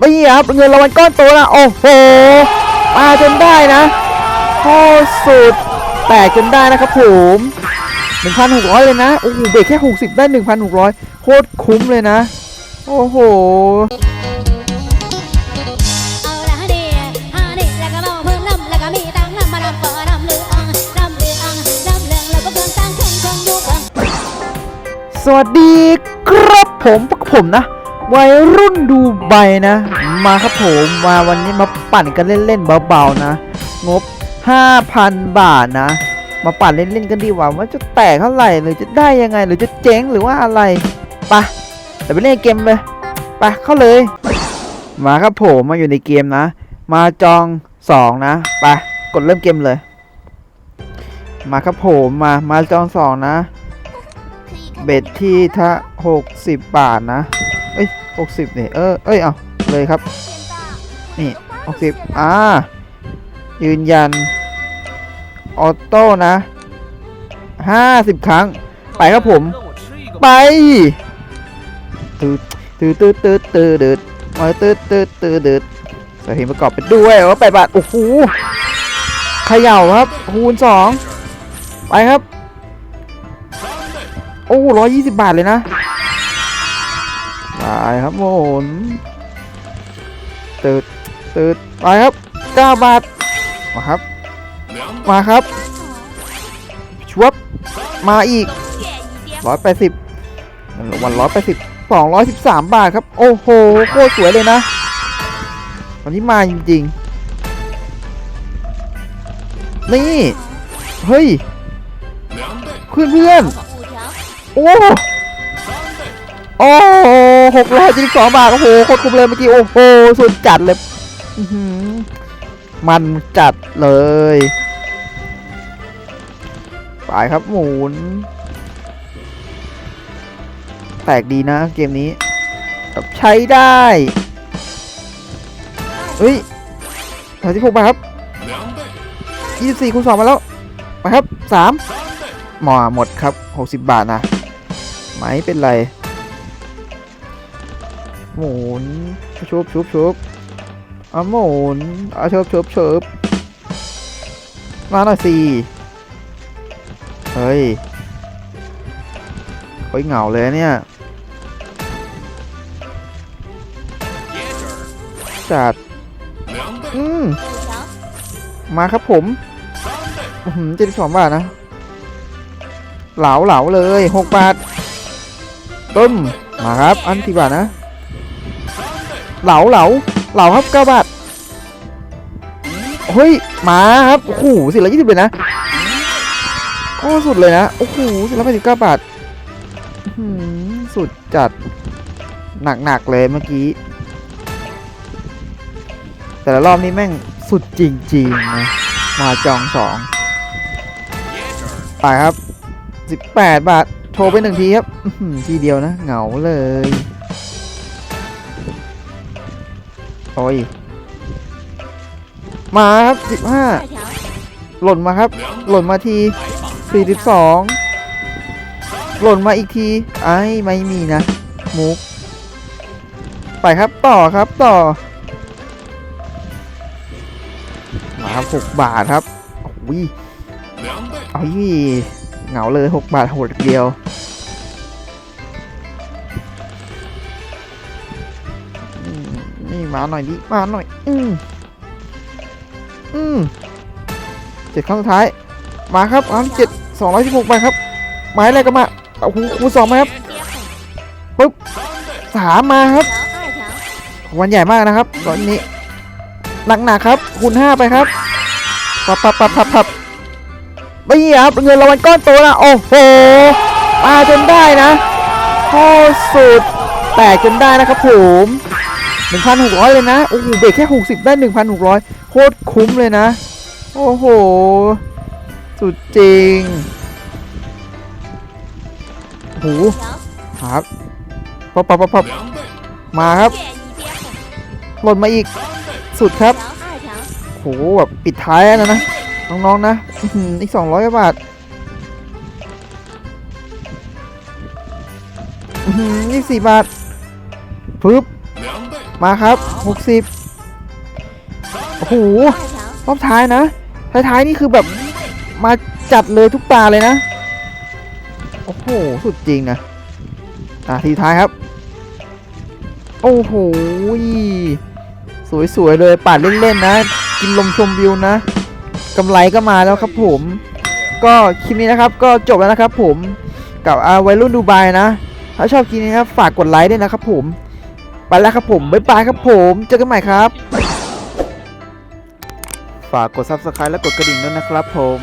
ไม่ครับเงินรางวัลก้อนโตนะโอ้โหมาจนได้นะโคตรสุดแตกจนได้นะครับผม1,600 เลยนะโอ้โหเบรกแค่ 60 ได้ 1,600 โคตรคุ้มเลยนะ โอ้โหเอาละฮะนี่ฮะนี่แล้วก็เมาเพิ่มน้ำแล้วก็มีตังค์น้ำมเลืองน้ำเหลืองน้ำเหสวัสดีครับผมพวกผมนะ วัยรุ่นดูใบนะ มาครับผมมาวันนี้มาปั่นกันเล่นๆเบาๆนะ งบ 5,000 บาทนะ มาปั่นเล่นๆกันดีกว่าว่าจะแตกเท่าไหร่หรือจะได้ยังไงหรือจะเจ๊งหรือว่าอะไรไปะเดี๋ยวไปเล่นเกมเลยไปเข้าเลย มาครับผมมาอยู่ในเกมนะ มาจอง 2 นะไปกดเริ่มเกมเลย มาครับผมมามาจอง 2 นะ เบ็ดที่ถ้าหกสิบบาทนะ เอ้ยหกสิบนี่เออเอ้ยเอาเลยครับ นี่หกสิบอ่ายืนยัน ออโต้นะห้าสิบครั้ง ไปครับผม ไปตืดตืดตืดตืดตืดตืดมาตืดตืดตืดตืดใส่เพลงประกอบไปด้วยว่าแปดบาท โอ้โหเขย่าครับคูณสองไปครับ โอ้ร้อยยี่สิบบาทเลยนะ ไปครับหมุนตืดตืดไปครับเก้าบาทมาครับ มาครับชวบมาอีกร้อยแปดสิบวันร้อยแปดสิบสองร้อยสิบสามบาทครับ โอ้โหโคตรสวยเลยนะ วันนี้มาจริง ๆ นี่ เฮ้ย เพื่อนเพื่อนโอ้ โอ้หกร้อยสิบสองบาท โอ้โหโคตรคุ้มเลยเมื่อกี้ โอ้โห สุดจัดเลยอื้อหือมันจัดเลย ไปครับหมุนแปลกดีนะเกมนี้แบบใช้ได้เฮ้ยสามสิบหกบาทครับยี่สิบสี่คูณสองมาแล้วไปครับสามหมอหมดครับ60บาทนะ ไม่เป็นไร หมุนชุบชุบชุบเอาหมุนเอาชุบชุบชุบมาหน่อยสิเฮ้ยเฮ้ยเหงาเลยเนี่ยจัดอืมมาครับผมหืมเจ็ดสิบสองบาทนะ เหลาเหลาเลยหกบาทต้มมาครับ อันที่บาทนะ เหลาเหลาเหลาครับเก้าบาทเฮ้ยมาครับโอ้โหสี่ร้อยยี่สิบเลยนะโอ้สุดเลยนะโอ้โหสี่ร้อยแปดสิบเก้าบาทสุดจัดหนักๆเลยเมื่อกี้ แต่ละรอบนี้แม่งสุดจริงๆนะมาจองสองไปครับ 18 บาท โทรไปหนึ่งทีครับ ทีเดียวนะ เหงาเลย โอ้ยมาครับ15หล่นมาครับ หล่นมาที42หล่นมาอีกที ไอ้ไม่มีนะมุกไปครับต่อครับต่อ มาครับ6บาทครับโอ้ยเอายี่เหงาเลย6บาทโหดเดียว มาหน่อยดิมาหน่อย อืมอืมเจ็ดครั้งสุดท้าย มาครับครั้งเจ็ดสองร้อยสิบหกใบครับหมายอะไรก็มาเอาคูคูสองมาครับปุ๊บสามมาครับวันใหญ่มากนะครับตอนนี้หนักๆครับ คูณห้าไปครับปับปับปับปับปับไม่ครับเงินรางวัลก้อนโตนะโอ้โหมาจนได้นะโคตรสุดแตกจนได้นะครับผม 1,600 เลยนะ โอ้โห เบรกแค่ 60 ได้ 1,600 โคตรคุ้มเลยนะ โอ้โห สุดจริงโหครับปับปับปับปับมาครับหล่นมาอีก สุดครับโหแบบปิดท้ายแล้วนะ น้องๆนะ อีก 200 บาทอื้อหือ24บาทปึ๊บ มาครับหกสิบโอ้โห รอบท้ายนะ ท้ายๆนี่คือแบบมาจัดเลยทุกตาเลยนะ โอ้โห สุดจริงนะอะทีท้ายครับ โอ้โห สวยๆเลยปาดเล่นๆนะ กินลมชมวิวนะกำไรก็มาแล้วครับผม ก็คลิปนี้นะครับก็จบแล้วนะครับผมกับอาวัยรุ่นดูไบนะ ถ้าชอบคลิปนี้ครับฝากกดไลค์ด้วยนะครับผม ไปแล้วครับผม บ๊ายบายครับผม เจอกันใหม่ครับ ฝากกด subscribe และกดกระดิ่งด้วยนะครับผม